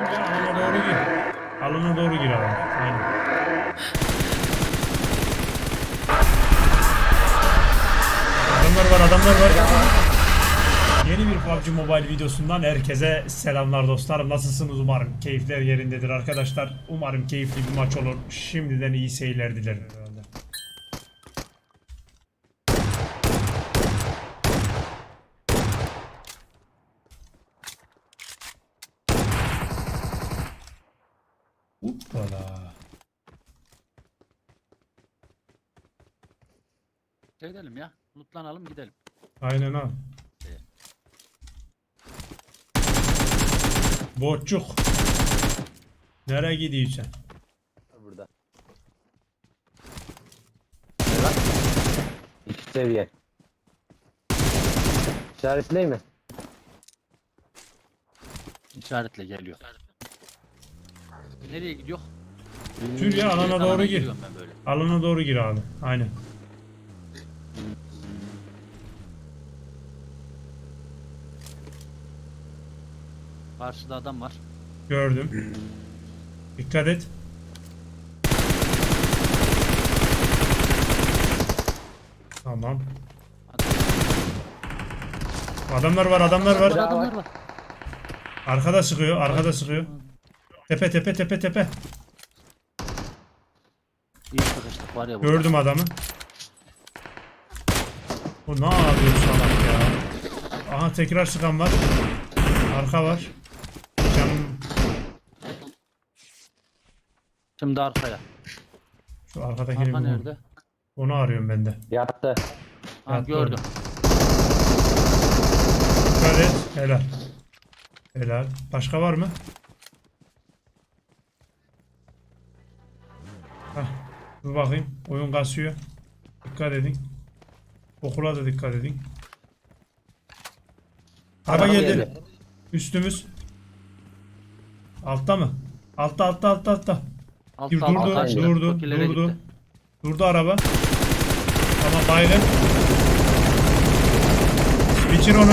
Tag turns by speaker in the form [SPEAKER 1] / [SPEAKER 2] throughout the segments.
[SPEAKER 1] Alana doğru gir. Alana doğru gir abi. Aynen. Adamlar var adamlar var. Yeni bir PUBG Mobile videosundan herkese selamlar dostlarım. Nasılsınız umarım keyifler yerindedir arkadaşlar. Umarım keyifli bir maç olur. Şimdiden iyi seyirler dilerim. herhalde. Hoppala.
[SPEAKER 2] Edelim ya. Lootlanalım gidelim.
[SPEAKER 1] Aynen ha. Boçuk. Nereye gidiyorsun?
[SPEAKER 3] Burada. Bak. İki seviye. İşaretley mi?
[SPEAKER 2] İşaretle geliyor. Nereye gidiyor?
[SPEAKER 1] Tür ya alana doğru gir.
[SPEAKER 2] giriyorum ben böyle.
[SPEAKER 1] Alana doğru gir abi. Aynen.
[SPEAKER 2] Karşıda adam var.
[SPEAKER 1] Gördüm. Dikkat et. Tamam. Adamlar var, adamlar var.
[SPEAKER 2] Adamlar var.
[SPEAKER 1] Arkada sıkıyor, arkada sıkıyor. Tepe tepe tepe tepe.
[SPEAKER 2] İyi sıkıştık var ya burada.
[SPEAKER 1] Gördüm adamı. Bu ne yapıyor salak ya? Aha tekrar sıkan var. Arka var. Canım
[SPEAKER 2] Şimdi arkaya.
[SPEAKER 1] şu arkadakini
[SPEAKER 2] Arka nerede?
[SPEAKER 1] Onu arıyorum ben de.
[SPEAKER 3] Yattı.
[SPEAKER 2] Ha
[SPEAKER 1] Yattı
[SPEAKER 2] gördüm.
[SPEAKER 1] Dikkat et. Helal. Helal. Başka var mı? Hah. Dur bakayım. Oyun kasıyor. Dikkat edin. Okula da dikkat edin. Araba
[SPEAKER 3] Araba
[SPEAKER 1] geldi.
[SPEAKER 3] geldi.
[SPEAKER 1] Üstümüz. Altta mı? Altta altta altta altta.
[SPEAKER 2] Alt
[SPEAKER 1] Durdu,
[SPEAKER 2] alta
[SPEAKER 1] durdu, durdu,
[SPEAKER 2] Tokilere
[SPEAKER 1] durdu.
[SPEAKER 2] gitti.
[SPEAKER 1] Durdu araba. Tamam baygın. Biçir onu.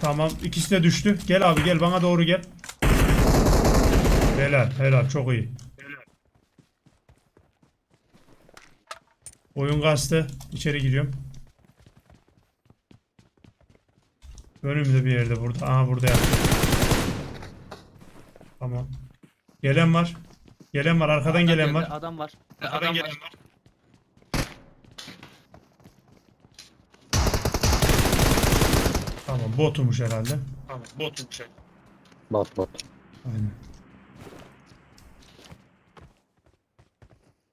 [SPEAKER 1] Tamam ikisi de düştü. Gel abi gel bana doğru gel. Helal helal çok iyi. Oyun kastı. İçeri giriyorum. Önümde bir yerde burada. Aha burada yaptım. Tamam. Gelen var. Gelen var. Arkadan
[SPEAKER 2] Adam
[SPEAKER 1] gelen
[SPEAKER 2] geldi,
[SPEAKER 1] var.
[SPEAKER 2] Adam var. Adam var.
[SPEAKER 1] Tamam botumuş herhalde. Tamam botumuş.
[SPEAKER 3] Bot bot.
[SPEAKER 1] Aynen.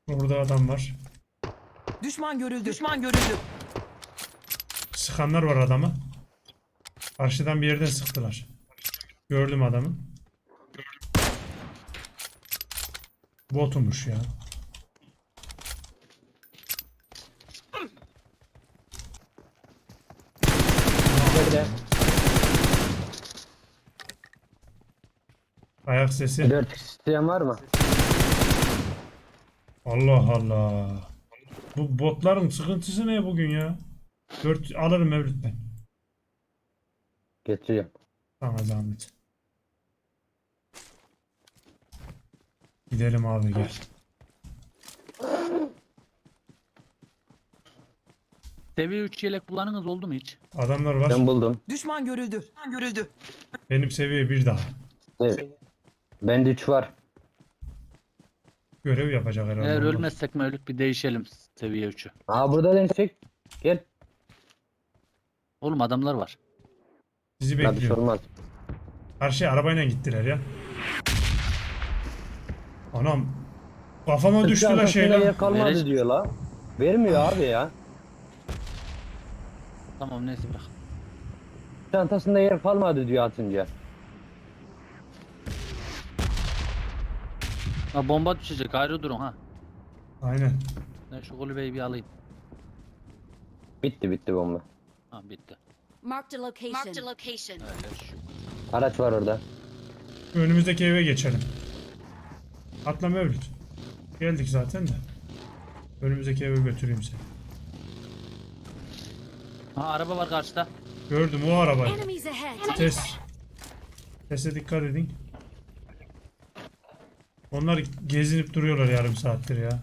[SPEAKER 1] Burada adam var.
[SPEAKER 4] Düşman görüldü. Düşman görüldü.
[SPEAKER 1] Sıkanlar var adamı. Karşıdan bir yerden sıktılar. Gördüm adamı. Botumuş ya. Ayak sesi.
[SPEAKER 3] Dört isteyen var mı?
[SPEAKER 1] Allah Allah. Bu botların sıkıntısı ne bugün ya? 4 alırım Mevlüt ben.
[SPEAKER 3] Getiriyorum.
[SPEAKER 1] Sana zahmet. Gidelim abi gel.
[SPEAKER 2] Seviye 3 yelek kullanınız oldu mu hiç?
[SPEAKER 1] Adamlar var.
[SPEAKER 3] Ben buldum.
[SPEAKER 4] Düşman görüldü. Düşman görüldü.
[SPEAKER 1] Benim seviye bir daha.
[SPEAKER 3] Evet. Bende üç var.
[SPEAKER 1] Görev yapacak herhalde.
[SPEAKER 2] Eğer
[SPEAKER 1] onlar.
[SPEAKER 2] ölmezsek Mevlüt bir değişelim seviye 3'ü.
[SPEAKER 3] Aa burada deneyecek. Gel.
[SPEAKER 2] Oğlum adamlar var.
[SPEAKER 1] Sizi
[SPEAKER 3] Hadi
[SPEAKER 1] bekliyor.
[SPEAKER 3] sormaz.
[SPEAKER 1] Karşıya arabayla gittiler ya. Anam. Kafama düştü la
[SPEAKER 3] Çantasında
[SPEAKER 1] şey lan.
[SPEAKER 3] yer kalmadı
[SPEAKER 2] Verecek.
[SPEAKER 3] diyor la. Vermiyor abi ya.
[SPEAKER 2] Tamam neyse bırak.
[SPEAKER 3] Çantasında yer kalmadı diyor atınca.
[SPEAKER 2] Ha bomba düşecek ayrı durun ha.
[SPEAKER 1] Aynen.
[SPEAKER 2] Ben şu kulübeyi bir alayım.
[SPEAKER 3] Bitti bitti bomba.
[SPEAKER 2] Ha bitti.
[SPEAKER 5] Marked a location.
[SPEAKER 6] Marked a location.
[SPEAKER 2] Öyle şu.
[SPEAKER 3] Araç var orada.
[SPEAKER 1] Önümüzdeki eve geçelim. Atla Mevlüt. Geldik zaten de. Önümüzdeki eve götüreyim seni.
[SPEAKER 2] Ha araba var karşıda.
[SPEAKER 1] Gördüm o arabayı.
[SPEAKER 5] Enemies ahead.
[SPEAKER 1] Ses. Sese dikkat edin. Onlar gezinip duruyorlar yarım saattir ya.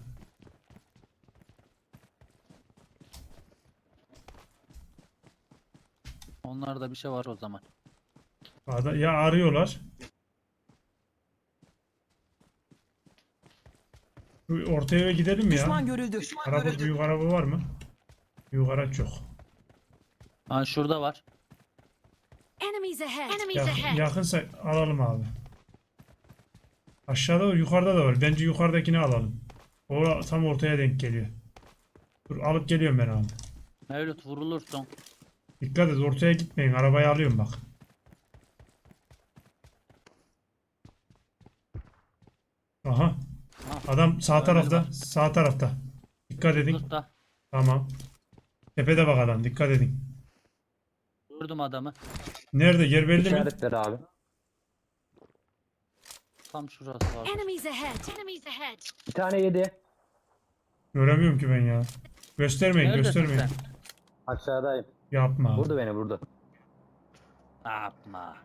[SPEAKER 2] Onlarda bir şey var o zaman.
[SPEAKER 1] Ya arıyorlar. Ortaya eve gidelim mi
[SPEAKER 4] Düşman
[SPEAKER 1] ya?
[SPEAKER 4] görüldü. Düşman
[SPEAKER 1] Araba
[SPEAKER 4] görüldü.
[SPEAKER 1] büyük araba var mı? Büyük araç yok.
[SPEAKER 2] Ha şurada var.
[SPEAKER 5] Enemies ahead. Enemies
[SPEAKER 1] Yakın,
[SPEAKER 5] ahead.
[SPEAKER 1] yakınsa alalım abi. Aşağıda da yukarıda da var. Bence yukarıdakini alalım. O tam ortaya denk geliyor. Dur alıp geliyorum ben abi.
[SPEAKER 2] Mevlüt vurulursun.
[SPEAKER 1] Dikkat et ortaya gitmeyin. Arabayı alıyorum bak. Aha.
[SPEAKER 2] Ha,
[SPEAKER 1] Adam sağ tarafta.
[SPEAKER 2] bak.
[SPEAKER 1] Sağ tarafta. Dikkat edin. Tamam. Tepede bak adam. Dikkat edin.
[SPEAKER 2] Vurdum adamı.
[SPEAKER 1] Nerede? Yer belli mi?
[SPEAKER 3] İşaretler abi.
[SPEAKER 2] Tam şurası var.
[SPEAKER 5] Enemies ahead. Enemies ahead.
[SPEAKER 3] Bir tane yedi.
[SPEAKER 1] Göremiyorum ki ben ya. Göstermeyin,
[SPEAKER 2] Neredesin
[SPEAKER 1] göstermeyin.
[SPEAKER 2] sen?
[SPEAKER 3] Aşağıdayım.
[SPEAKER 1] Yapma.
[SPEAKER 3] Vurdu beni vurdu.
[SPEAKER 2] Yapma.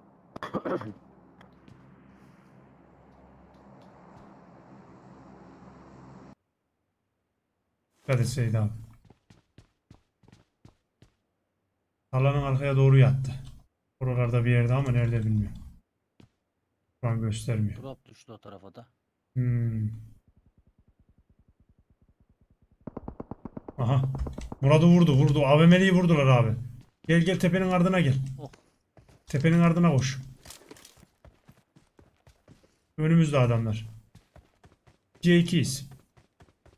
[SPEAKER 1] Dikkat et Seyit abi. Arkaya doğru yattı. Buralarda bir yerde ama nerede bilmiyorum. Şu an göstermiyor.
[SPEAKER 2] Drop düştü o tarafa da.
[SPEAKER 1] Hmm. Aha. Murat'ı vurdu vurdu. AVM'liyi vurdular abi. Gel gel tepenin ardına gel.
[SPEAKER 2] Oh.
[SPEAKER 1] Tepenin ardına koş. Önümüzde adamlar. C2'yiz.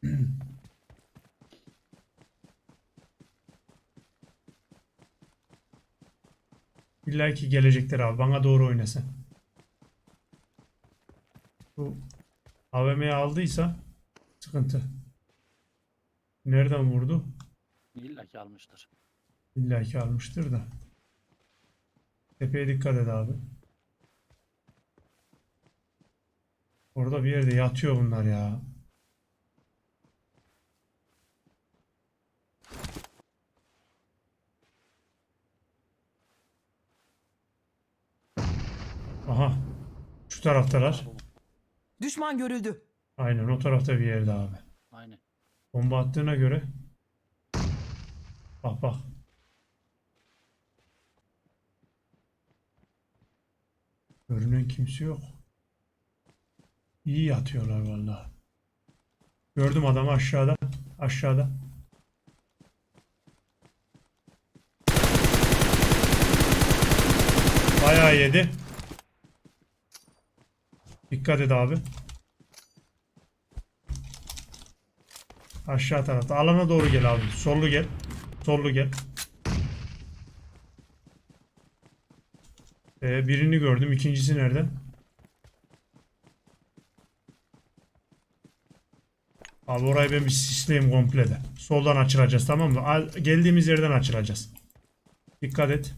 [SPEAKER 1] İlla ki gelecekler abi. Bana doğru oynasın. Bu AVM'yi aldıysa sıkıntı. Nereden vurdu?
[SPEAKER 2] İlla ki almıştır.
[SPEAKER 1] İlla ki almıştır da. Tepeye dikkat et abi. Orada bir yerde yatıyor bunlar ya. Aha. Şu taraftalar.
[SPEAKER 4] Düşman görüldü.
[SPEAKER 1] Aynen o tarafta bir yerde abi.
[SPEAKER 2] Aynen.
[SPEAKER 1] Bomba attığına göre. Bak bak. Görünen kimse yok. İyi yatıyorlar vallahi. Gördüm adamı aşağıda. Aşağıda. Bayağı yedi. Dikkat et abi. Aşağı tarafta. Alana doğru gel abi. Sollu gel. Sollu gel. Ee, birini gördüm. İkincisi nerede? Abi orayı ben bir sisleyeyim komple de. Soldan açılacağız tamam mı? Geldiğimiz yerden açılacağız. Dikkat et.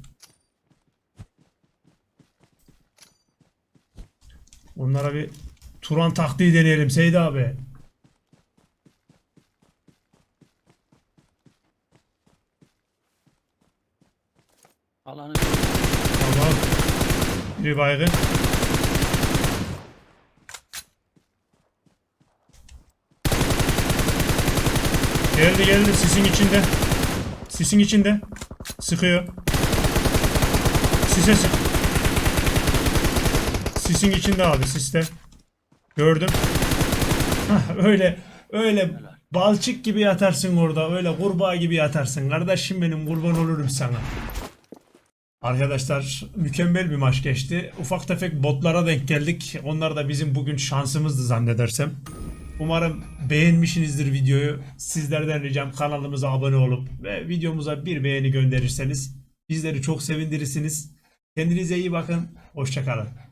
[SPEAKER 1] Onlara bir Turan taktiği deneyelim Seyit abi.
[SPEAKER 2] Alanı
[SPEAKER 1] Tamam. Biri baygın. Geldi geldi sisin içinde. Sisin içinde. Sıkıyor. Sise sık. Sisin içinde abi siste. Gördüm. Hah, öyle öyle balçık gibi yatarsın orada. Öyle kurbağa gibi yatarsın. Kardeşim benim kurban olurum sana. Arkadaşlar mükemmel bir maç geçti. Ufak tefek botlara denk geldik. Onlar da bizim bugün şansımızdı zannedersem. Umarım beğenmişsinizdir videoyu. Sizlerden ricam kanalımıza abone olup ve videomuza bir beğeni gönderirseniz bizleri çok sevindirirsiniz. Kendinize iyi bakın. Hoşçakalın.